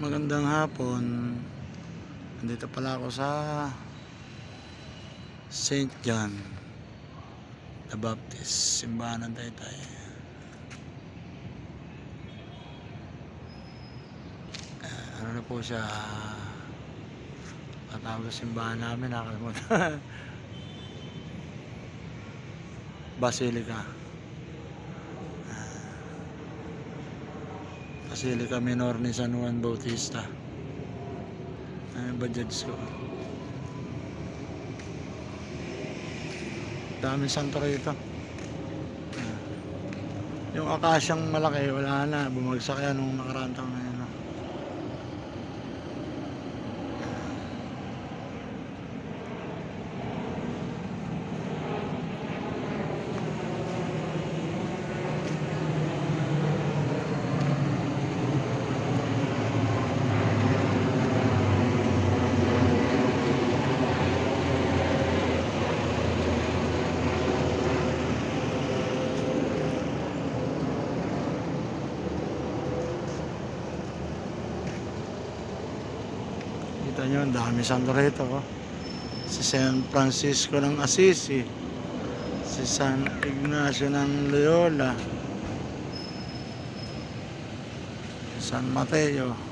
Magandang hapon. Nandito pala ako sa St. John the Baptist, simbahan ng Taytay. Ah, ano na po siya? Patawag sa simbahan namin, nakalimutan. Basilica. Basilica Minor ni San Juan Bautista. Ano ba judge ko? Daming santo rito. Yung akasyang malaki, wala na. Bumagsak yan nung nakaraan taon. Kita nyo, ang dami santo rito. Oh. Si San Francisco ng Assisi. Si San Ignacio ng Loyola. San Mateo.